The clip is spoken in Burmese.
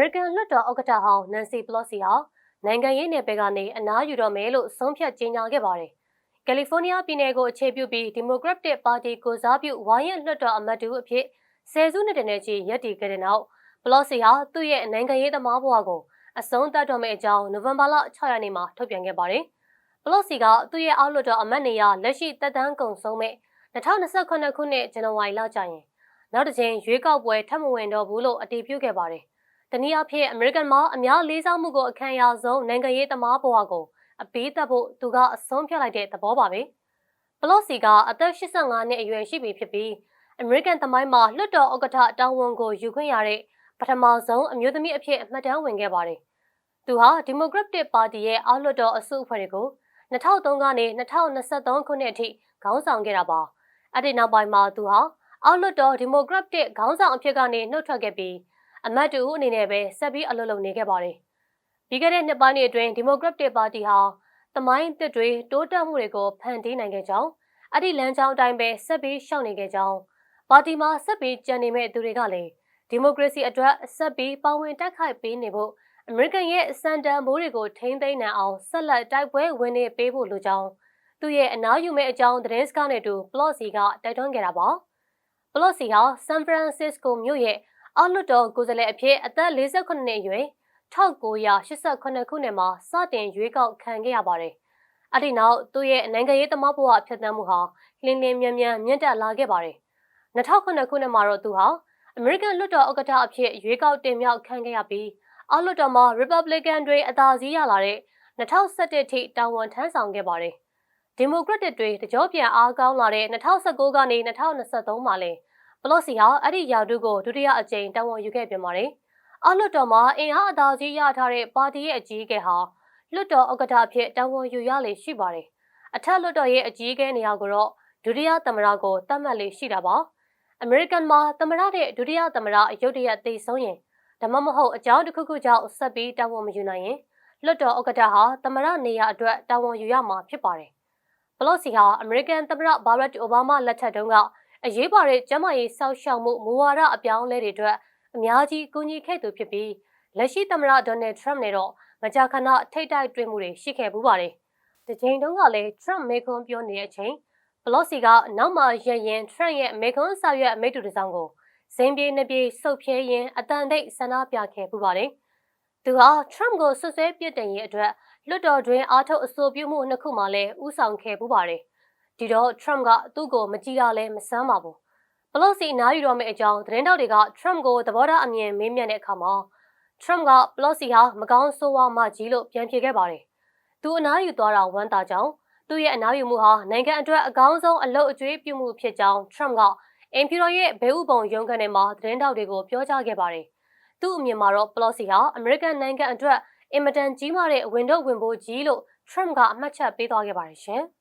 မေရိကန်လွှတ်တော်ဥက္ကဋ္ဌဟောင်းနန်စီပလော့စီဟာနိုင်ငံရေးနယ်ပယ်ကနေအနားယူတော့မယ်လို့ဆုံးဖြတ်ကြေညာခဲ့ပါတယ်။ကယ်လီဖိုးနီးယားပြည်နယ်ကိုအခြေပြုပြီးဒီမိုကရက်တစ်ပါတီကိုစားပြုဝါရင်လွှတ်တော်အမတ်တူအဖြစ်ဆယ်စုနှစ်တည်းကြီးရပ်တည်ခဲ့တဲ့နောက်ပလော့စီဟာသူ့ရဲ့နိုင်ငံရေးသမားဘဝကိုအဆုံးသတ်တော့မယ့်အကြောင်းနိုဝင်ဘာလ6ရက်နေ့မှာထုတ်ပြန်ခဲ့ပါတယ်။ပလော့စီကသူ့ရဲ့အောက်လွှတ်တော်အမတ်နေရာလက်ရှိတက်တန်းကုန်ဆုံးမဲ့2028ခုနှစ်ဇန်နဝါရီလကျရင်နောက်တစ်ချိန်ရွေးကောက်ပွဲထပ်မဝင်တော့ဘူးလို့အတည်ပြုခဲ့ပါတယ်။ တနည်းအားဖြင့်အမေရိကန်မှာအများလေးစားမှုကိုအခမ်းအနားဆုံးနိုင်ငံရေးသမားဘဝကိုအပေးသက်ဖို့သူကအဆုံးဖြတ်လိုက်တဲ့သဘောပါပဲ။ပလော့စီကအသက်85နှစ်အရွယ်ရှိပြီဖြစ်ပြီးအမေရိကန်သမိုင်းမှာလွှတ်တော်ဥက္ကဋ္ဌတာဝန်ကိုယူခွင့်ရတဲ့ပထမဆုံးအမျိုးသမီးအဖြစ်အမှတ်တမ်းဝင်ခဲ့ပါတယ်။သူဟာဒီမိုကရက်တစ်ပါတီရဲ့အောက်လွှတ်တော်အစုအဖွဲ့တွေကို2003ကနေ2023ခုနှစ်အထိခေါင်းဆောင်ခဲ့တာပါ။အဲ့ဒီနောက်ပိုင်းမှာသူဟာအောက်လွှတ်တော်ဒီမိုကရက်တစ်ခေါင်းဆောင်အဖြစ်ကနေနှုတ်ထွက်ခဲ့ပြီး အမတ်တူအနေနဲ့ပဲဆက်ပြီးအလုပ်လုပ်နေခဲ့ပါတယ်။ပြီးခဲ့တဲ့နှစ်ပိုင်းအတွင်းဒီမိုကရက်တစ်ပါတီဟာတမိုင်းတစ်တွေတိုးတက်မှုတွေကိုဖန်တီးနိုင်ခဲ့ကြောင်းအဲ့ဒီလမ်းကြောင်းအတိုင်းပဲဆက်ပြီးရှောင်နေခဲ့ကြောင်းပါတီမှာဆက်ပြီးကြံနေမဲ့သူတွေကလည်းဒီမိုကရေစီအတွက်ဆက်ပြီးပါဝင်တက်ခိုက်ပေးနေဖို့အမေရိကန်ရဲ့စံတန်ဘိုးတွေကိုထိန်းသိမ်းနိုင်အောင်ဆက်လက်တိုက်ပွဲဝင်နေပေးဖို့လိုကြောင်းသူရဲ့အနားယူမဲ့အကြောင်းသတင်းစကားနဲ့တူပလော့စီကတိုက်တွန်းခဲ့တာပါ။ပလော့စီဟာဆန်ဖရန်စစ္စကိုမြို့ရဲ့ အောက်လွတ်တော်ကိုယ်စားလှယ်အဖြစ်အသက်48နှစ်အရွယ်1988ခုနှစ်မှာစတင်ရွေးကောက်ခံခဲ့ရပါတယ်။အဲ့ဒီနောက်သူ့ရဲ့နိုင်ငံရေးသမားဘဝအဖြစ်အမှုဟာလင်းလင်းမြန်မြန်မြင့်တက်လာခဲ့ပါတယ်။2009ခုနှစ်မှာတော့သူဟာအမေရိကန်လွှတ်တော်ဥက္ကဋ္ဌအဖြစ်ရွေးကောက်တင်မြှောက်ခံခဲ့ရပြီးအောက်လွှတ်တော်မှာ Republican တွေအသာစီးရလာတဲ့2017ထိတာဝန်ထမ်းဆောင်ခဲ့ပါတယ်။ဒီမိုကရက်တစ်တွေတကြောပြန်အားကောင်းလာတဲ့2019ကနေ2023မှာလဲ ပလော့စီဟာအဲ့ဒီရာထူးကိုဒုတိယအကြိမ်တာဝန်ယူခဲ့ပြန်ပါတယ်။အောက်လွှတ်တော်မှာအင်အားအသာကြီးရထားတဲ့ပါတီရဲ့အကြီးအကဲဟာလွှတ်တော်ဥက္ကဋ္ဌအဖြစ်တာဝန်ယူရလေရှိပါတယ်။အထက်လွှတ်တော်ရဲ့အကြီးအကဲနေရာကိုတော့ဒုတိယသမ္မတကိုတတ်မှတ်လေရှိတာပါ။အမေရိကန်မှာသမ္မတတဲ့ဒုတိယသမ္မတရုတ်တရက်သိဆုံးရင်ဒါမှမဟုတ်အကြောင်းတစ်ခုခုကြောင့်ဆက်ပြီးတာဝန်မယူနိုင်ရင်လွှတ်တော်ဥက္ကဋ္ဌဟာသမ္မတနေရာအတွက်တာဝန်ယူရမှာဖြစ်ပါတယ်ဘလော့စီဟာအမေရိကန်သမ္မတဘာရက်အိုဘားမားလက်ထက်တုန်းက အရေးပါတဲ့ကျန်းမာရေးစောင့်ရှောက်မှုမူဝါဒအပြောင်းအလဲတွေအတွက်အများကြီးကူညီခဲ့သူဖြစ်ပြီးလက်ရှိသမ္မတဒေါ်နယ်ထရမ့်နဲ့တော့မကြာခဏထိတ်တိုက်တွေ့မှုတွေရှိခဲ့ပူပါတယ်။ဒီချိန်တုန်းကလည်းထရမ့်မေခွန်းပြောနေတဲ့အချိန်ဘလော့စီကနောက်မှရရင်ထရမ့်ရဲ့မေခွန်းဆောက်ရွက်အမိတ်တူတစ်စောင်းကိုဇင်းပြေးနှပြေးစုပ်ဖြဲရင်းအတန်တိတ်ဆန္ဒပြခဲ့ပူပါတယ်။သူဟာထရမ့်ကိုဆွဆွဲပြစ်တင်ရေးအတွက်လွှတ်တော်တွင်အားထုတ်အဆိုပြုမှုနှစ်ခုမှလည်းဥဆောင်ခဲ့ပူပါတယ်။ ဒီတော့ Trump ကသူ့ကိုမကြည့်ရလဲမစမ်းပါဘူး။ပလော့စီအနားယူတော့မယ့်အကြောင်းသတင်းတောက်တွေက Trump ကိုသဘောထားအမြင်မေးမြန်းတဲ့အခါမှာ Trump ကပလော့စီဟာမကောင်းဆိုးဝါးမှကြီးလို့ပြန်ဖြေခဲ့ပါတယ်။သူအနားယူသွားတာဝမ်းသာကြောင်းသူ့ရဲ့အနားယူမှုဟာနိုင်ငံအတွက်အကောင်းဆုံးအလုပ်အကျွေးပြုမှုဖြစ်ကြောင်း Trump ကအင်ဖြူတော်ရဲ့ဘဲဥပုံရုံးခန်းထဲမှာသတင်းတောက်တွေကိုပြောကြားခဲ့ပါတယ်။သူ့အမြင်မှာတော့ပလော့စီဟာအမေရိကန်နိုင်ငံအတွက်အင်မတန်ကြီးမားတဲ့ဝင်တော့ဝင်ဖို့ကြီးလို့ Trump ကအမှတ်ချက်ပေးသွားခဲ့ပါတယ်ရှင်။